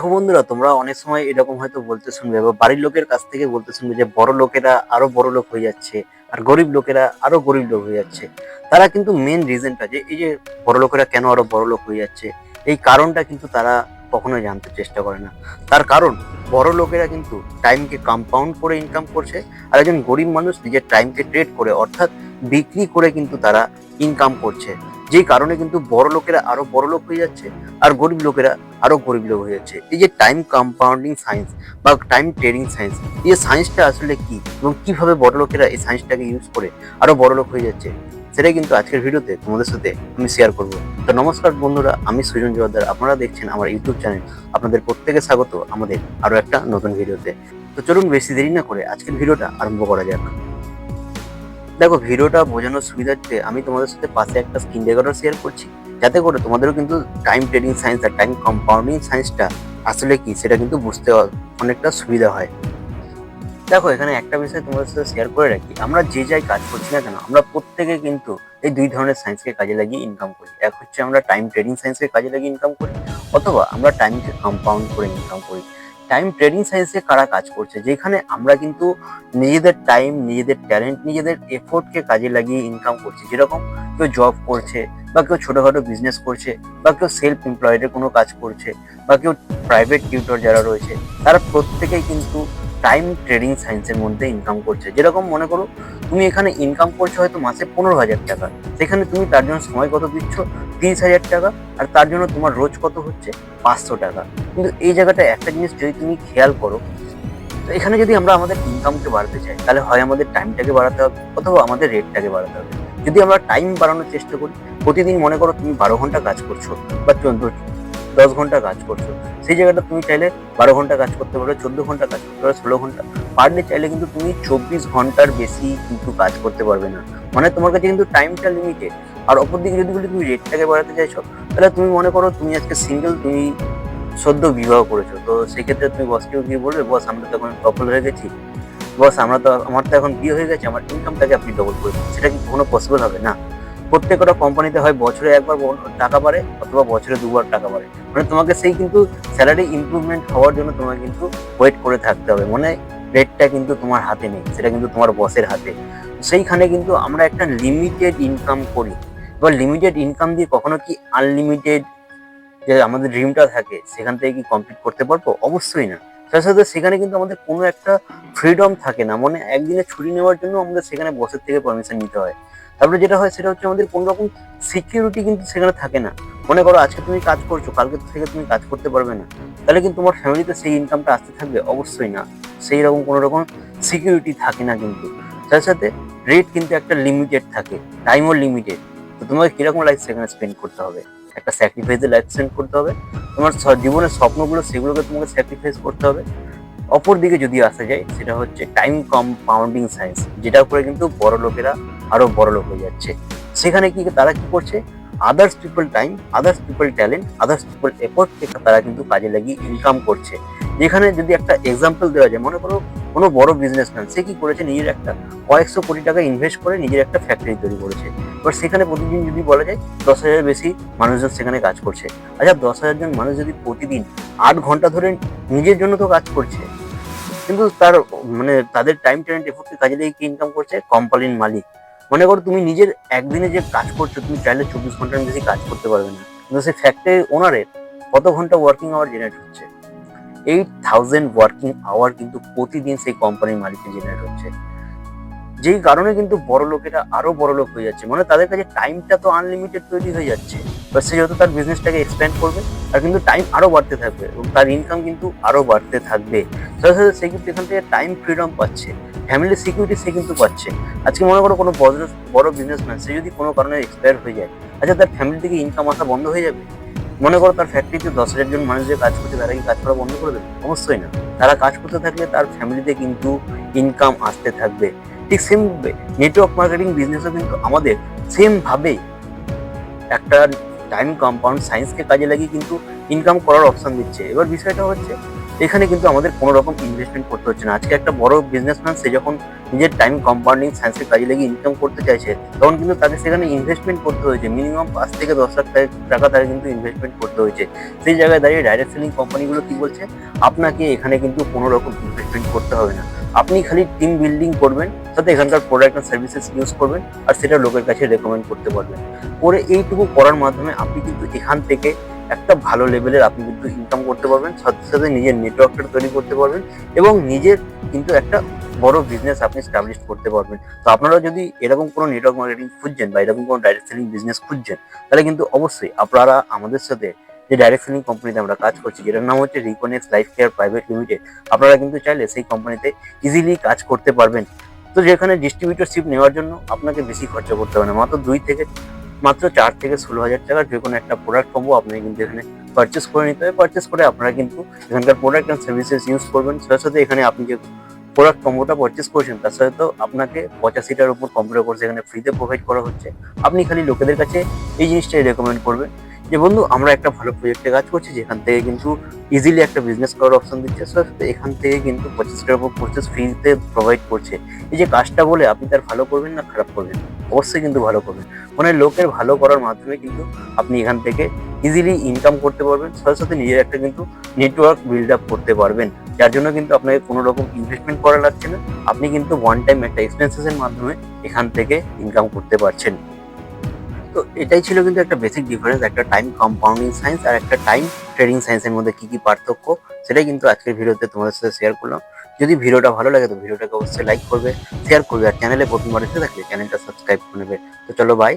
দেখো বন্ধুরা, তোমরা অনেক সময় এরকম হয়তো বলতে শুনবে বা বাড়ির লোকের কাছ থেকে বলতে শুনবে যে বড় লোকেরা আরও বড় লোক হয়ে যাচ্ছে আর গরিব লোকেরা আরও গরিব লোক হয়ে যাচ্ছে। তারা কিন্তু মেন রিজনটা যে এই যে বড় লোকেরা কেন আরও বড় লোক হয়ে যাচ্ছে, এই কারণটা কিন্তু তারা কখনোই জানতে চেষ্টা করে না। তার কারণ, বড় লোকেরা কিন্তু টাইমকে কম্পাউন্ড করে ইনকাম করছে আর একজন গরিব মানুষ নিজের টাইমকে ট্রেড করে, অর্থাৎ বিক্রি করে কিন্তু তারা ইনকাম করছে। যেই কারণে কিন্তু বড় লোকেরা আরও বড় লোক হয়ে যাচ্ছে আর গরিব লোকেরা আরও গরিব লোক হয়ে যাচ্ছে। এই যে টাইম কম্পাউন্ডিং সায়েন্স বা টাইম ট্রেডিং সায়েন্স এই সায়েন্সটা আসলে কি এবং কীভাবে বড় লোকেরা এই সায়েন্সটাকে ইউজ করে আরও বড় লোক হয়ে যাচ্ছে, সেটাই কিন্তু আজকের ভিডিওতে তোমাদের সাথে আমি শেয়ার করব। তো নমস্কার বন্ধুরা, আমি সুজন জোয়ারদার আপনারা দেখছেন আমার ইউটিউব চ্যানেল আপনাদের প্রত্যেকে স্বাগত আমাদের আরও একটা নতুন ভিডিওতে। তো চলুন বেশি দেরি না করে আজকের ভিডিওটা আরম্ভ করা যাক। দেখো, ভিডিওটা বোঝানোর সুবিধার্থে আমি তোমাদের সাথে পাশে একটা স্ক্রিন রেকর্ডার শেয়ার করছি। যাতে করে তোমাদেরও কিন্তু টাইম ট্রেডিং সায়েন্স আর টাইম কম্পাউন্ডিং সায়েন্সটা আসলে কি, সেটা কিন্তু বুঝতে অনেকটা সুবিধা হয়। দেখো, এখানে একটা বিষয় তোমাদের সাথে শেয়ার করে রাখি। আমরা যে যাই কাজ করছি না কেন, আমরা প্রত্যেকে কিন্তু এই দুই ধরনের সায়েন্সকে কাজে লাগিয়ে ইনকাম করি। এক হচ্ছে আমরা টাইম ট্রেডিং সায়েন্সকে কাজে লাগিয়ে ইনকাম করি, অথবা আমরা টাইমকে কম্পাউন্ড করে ইনকাম করি। টাইম ট্রেডিং সায়েন্সে কারা কাজ করছে? যেখানে আমরা কিন্তু নিজেদের টাইম নিজেদের ট্যালেন্ট নিজেদের এফোর্টকে কাজে লাগিয়ে ইনকাম করছি। যেরকম কেউ জব করছে বা কেউ ছোটোখাটো বিজনেস করছে বা কেউ সেলফ এমপ্লয়েডের কোনো কাজ করছে বা কেউ প্রাইভেট টিউটর যারা রয়েছে, তারা প্রত্যেকেই কিন্তু টাইম ট্রেডিং সায়েন্সের মধ্যে ইনকাম করছে। যেরকম মনে করো, তুমি এখানে ইনকাম করছ হয়তো মাসে পনেরো হাজার টাকা। সেখানে তুমি তার জন্য সময় কত দিচ্ছ? তিরিশ হাজার টাকা, আর তার জন্য তোমার রোজ কত হচ্ছে? পাঁচশো টাকা। কিন্তু এই জায়গাটা একটা জিনিস যদি তুমি খেয়াল করো, তো এখানে যদি আমরা আমাদের ইনকামকে বাড়াতে চাই, তাহলে হয় আমাদের টাইমটাকে বাড়াতে হবে, অথবা আমাদের রেটটাকে বাড়াতে হবে। যদি আমরা টাইম বাড়ানোর চেষ্টা করি, প্রতিদিন মনে করো তুমি বারো ঘণ্টা কাজ করছ, বা দশ ঘণ্টা কাজ করছ, সেই জায়গাটা তুমি চাইলে বারো ঘণ্টা কাজ করতে পারো, চোদ্দ ঘণ্টা কাজ করতে পারো, ষোলো ঘণ্টা। পার ডে চাইলে কিন্তু তুমি চব্বিশ ঘণ্টার বেশি কিন্তু কাজ করতে পারবে না। মানে তোমার কাছে কিন্তু টাইমটা লিমিটেড আর অপরদিকে যদি বলি তুমি রেটটাকে বাড়াতে চাইছো, তাহলে তুমি মনে করো তুমি আজকে সিঙ্গেল তুমি সদ্য বিবাহ করেছ। তো সেক্ষেত্রে তুমি বসকেও গিয়ে বলবে বস আমরা তো এখন সফল হয়ে গেছি। বস আমরা তো, আমার তো এখন বিয়ে হয়ে গেছে, আমার ইনকামটাকে আপনি ডবল করে দিন। সেটা কি কোনো পসিবল হবে? না। প্রত্যেকটা কোম্পানিতে হয় বছরে একবার টাকা বাড়ে অথবা বছরে দুবার টাকা বাড়ে। মানে তোমাকে সেই কিন্তু স্যালারি ইমপ্রুভমেন্ট হওয়ার জন্য তোমাকে কিন্তু ওয়েট করে থাকতে হবে। মানে রেটটা কিন্তু তোমার হাতে নেই, সেটা কিন্তু তোমার বসের হাতে। সেইখানে কিন্তু আমরা একটা লিমিটেড ইনকাম করি। এবার লিমিটেড ইনকাম দিয়ে কখনো কি আনলিমিটেড যে আমাদের ড্রিমটা থাকে, সেখান থেকে কি কমপ্লিট করতে পারব? অবশ্যই না। তার সাথে সেখানে কিন্তু আমাদের কোনো একটা ফ্রিডম থাকে না। মানে একদিনে ছুটি নেওয়ার জন্য আমাদের সেখানে বসের থেকে পারমিশন নিতে হয়। তারপরে যেটা হয়, সেটা হচ্ছে আমাদের কোনো রকম সিকিউরিটি কিন্তু সেখানে থাকে না। মনে করো, আজকে তুমি কাজ করছ, কালকে থেকে তুমি কাজ করতে পারবে না। তাহলে কিন্তু তোমার ফ্যামিলিতে সেই ইনকামটা আসতে থাকবে? অবশ্যই না। সেই রকম কোনো রকম সিকিউরিটি থাকে না কিন্তু। তার সাথে রেট কিন্তু একটা লিমিটেড থাকে। টাইমও লিমিটেড তো তোমাকে কীরকম লাইফ সেখানে স্পেন্ড করতে হবে? একটা স্যাক্রিফাইসে লাইফ স্পেন্ড করতে হবে? তোমার জীবনের স্বপ্নগুলো, সেগুলোকে তোমাকে স্যাক্রিফাইস করতে হবে। অপর দিকে যদি আসা যায়, সেটা হচ্ছে টাইম কম্পাউন্ডিং সায়েন্স যেটা করে কিন্তু বড় লোকেরা আরও বড় লোক হয়ে যাচ্ছে। সেখানে কি তারা কি করছে? Others people time others people talent others people এফোর্টকে তারা কিন্তু কাজে লাগিয়ে ইনকাম করছে। যেখানে যদি একটা এক্সাম্পল দেওয়া যায়, মনে করো কোনো বড় বিজনেসম্যান সে কি করেছে? নিজের একটা কয়েকশো কোটি টাকা ইনভেস্ট করে নিজের একটা ফ্যাক্টরি তৈরি করেছে। এবার সেখানে প্রতিদিন যদি বলা যায় দশ হাজার বেশি মানুষজন সেখানে কাজ করছে। আচ্ছা দশ হাজার জন মানুষ যদি প্রতিদিন আট ঘণ্টা ধরে নিজের জন্য তো কাজ করছে, কিন্তু তার মানে তাদের টাইম ট্যালেন্ট এফোর্টকে কাজে দিয়ে কি ইনকাম করছে? কোম্পানির মালিক। মনে করো তুমি নিজের একদিনে যে কাজ করছ, তুমি চাইলে চব্বিশ ঘণ্টার বেশি কাজ করতে পারবে না। কিন্তু সেই ফ্যাক্টরি ওনারের কত ঘণ্টা ওয়ার্কিং আওয়ার জেনারেট হচ্ছে? এইট থাউজেন্ড ওয়ার্কিং আওয়ার কিন্তু প্রতিদিন সেই কোম্পানির মালিকের জেনারেট হচ্ছে। যেই কারণে কিন্তু বড় লোকেরা আরও বড় লোক হয়ে যাচ্ছে। মানে তাদের কাছে টাইমটা তো আনলিমিটেড তৈরি হয়ে যাচ্ছে। এবার সে যত তার বিজনেসটাকে এক্সপ্যান্ড করবে, তার কিন্তু টাইম আরও বাড়তে থাকবে এবং তার ইনকাম কিন্তু আরও বাড়তে থাকবে। সাথে সাথে সে কিন্তু এখান থেকে টাইম ফ্রিডম পাচ্ছে। ফ্যামিলি সিকিউরিটি সে কিন্তু পাচ্ছে। আজকে মনে করো কোনো বড় বিজনেসম্যান সে যদি কোনো কারণে এক্সপায়ার হয়ে যায় আচ্ছা তার ফ্যামিলি থেকে ইনকাম আসা বন্ধ হয়ে যাবে? মনে করো তার ফ্যাক্টরিতে দশ হাজার জন মানুষ যে কাজ করছে, তারা কি কাজ করা বন্ধ করে দেবে? অবশ্যই না। তারা কাজ করতে থাকলে তার ফ্যামিলিতে কিন্তু ইনকাম আসতে থাকবে। ঠিক সেম নেটওয়ার্ক মার্কেটিং বিজনেসও কিন্তু আমাদের সেমভাবেই একটা টাইম কম্পাউন্ড সায়েন্সকে কাজে লাগিয়ে কিন্তু ইনকাম করার অপশন দিচ্ছে। এবার বিষয়টা হচ্ছে এখানে কিন্তু আমাদের কোনো রকম ইনভেস্টমেন্ট করতে হচ্ছে না। আজকে একটা বড় বিজনেসম্যান সে যখন নিজের টাইম কম্পাউন্ডিং সায়েন্সের কাজে লেগে ইনকাম করতে চাইছে, তখন কিন্তু তাকে সেখানে ইনভেস্টমেন্ট করতে হয়েছে। মিনিমাম পাঁচ থেকে দশ লাখ টাকা- তাকে কিন্তু ইনভেস্টমেন্ট করতে হয়েছে। সেই জায়গায় দাঁড়িয়ে ডাইরেক্ট সেলিং কোম্পানিগুলো কি বলছে? আপনাকে এখানে কিন্তু কোনো রকম ইনভেস্টমেন্ট করতে হবে না। আপনি খালি টিম বিল্ডিং করবেন, সাথে এখানকার প্রোডাক্ট অ্যান্ড সার্ভিসেস ইউজ করবেন, আর সেটা লোকের কাছে রেকমেন্ড করতে পারবেন। করে এইটুকু করার মাধ্যমে আপনি কিন্তু এখান থেকে একটা ভালো লেভেলের আপনি কিন্তু ইনকাম করতে পারবেন, সাথে সাথে নিজের নেটওয়ার্কটা তৈরি করতে পারবেন এবং নিজের কিন্তু একটা বড় বিজনেস আপনি স্টাবলিশ করতে পারবেন। তো আপনারা যদি এরকম কোনো নেটওয়ার্ক মার্কেটিং খুঁজছেন বা এরকম কোনো ডাইরেক্ট সেলিং বিজনেস খুঁজছেন, তাহলে কিন্তু অবশ্যই আপনারা আমাদের সাথে যে ডাইরেক্ট সেলিং কোম্পানিতে আমরা কাজ করছি, যেটার নাম হচ্ছে reconnex life care private limited আপনারা কিন্তু চাইলে সেই কোম্পানিতে ইজিলি কাজ করতে পারবেন। তো যেখানে ডিস্ট্রিবিউটরশিপ নেওয়ার জন্য আপনাকে বেশি খরচা করতে হবে না, মাত্র দুই থেকে মাত্র চার থেকে ষোলো হাজার টাকার যে কোনো একটা প্রোডাক্ট পাবো আপনি কিন্তু এখানে পারচেস করে নিতে হবে। পারচেস করে আপনারা কিন্তু এখানকার প্রোডাক্ট অ্যান্ড সার্ভিসেস ইউজ করবেন। সাথে সাথে এখানে আপনি যে প্রোডাক্ট কম্বোটা পারচেস করছেন, তার সাথে তো আপনাকে পঁচাশিটার উপর কম্পিউটার কোর্স এখানে ফ্রিতে প্রোভাইড করা হচ্ছে। আপনি খালি লোকেদের কাছে এই জিনিসটাই রেকমেন্ড করবেন। যে বন্ধু, আমরা একটা ভালো প্রজেক্টে কাজ করছি, যেখান থেকে কিন্তু ইজিলি একটা বিজনেস করার অপশন দিচ্ছে। সাথে এখান থেকে কিন্তু পঁচিশটার উপর কোর্সেস ফ্রিতে প্রোভাইড করছে। এই যে কাজটা বলে আপনি তার ভালো করবেন না খারাপ করবেন অবশ্যই কিন্তু ভালো করবেন। মানে লোকের ভালো করার মাধ্যমে কিন্তু আপনি এখান থেকে ইজিলি ইনকাম করতে পারবেন। সাথে সাথে নিজের একটা কিন্তু নেটওয়ার্ক বিল্ড আপ করতে পারবেন। যার জন্য কিন্তু আপনাকে কোনো রকম ইনভেস্টমেন্ট করা লাগছে না। আপনি কিন্তু ওয়ান টাইম একটা এক্সপেন্সেসের মাধ্যমে এখান থেকে ইনকাম করতে পারছেন। তো এটাই ছিল কিন্তু একটা বেসিক ডিফারেন্স একটা টাইম কম্পাউন্ডিং সায়েন্স আর একটা টাইম ট্রেডিং সায়েন্সের মধ্যে কী কী পার্থক্য, সেটাই কিন্তু আজকের ভিডিওতে তোমাদের সাথে শেয়ার করলাম। যদি ভিডিওটা ভালো লাগে তো ভিডিওটাকে অবশ্যই লাইক করবে শেয়ার করবে আর চ্যানেলে প্রথমবার এসে থাকলে চ্যানেলটা সাবস্ক্রাইব করে নেবে। তো চলো বাই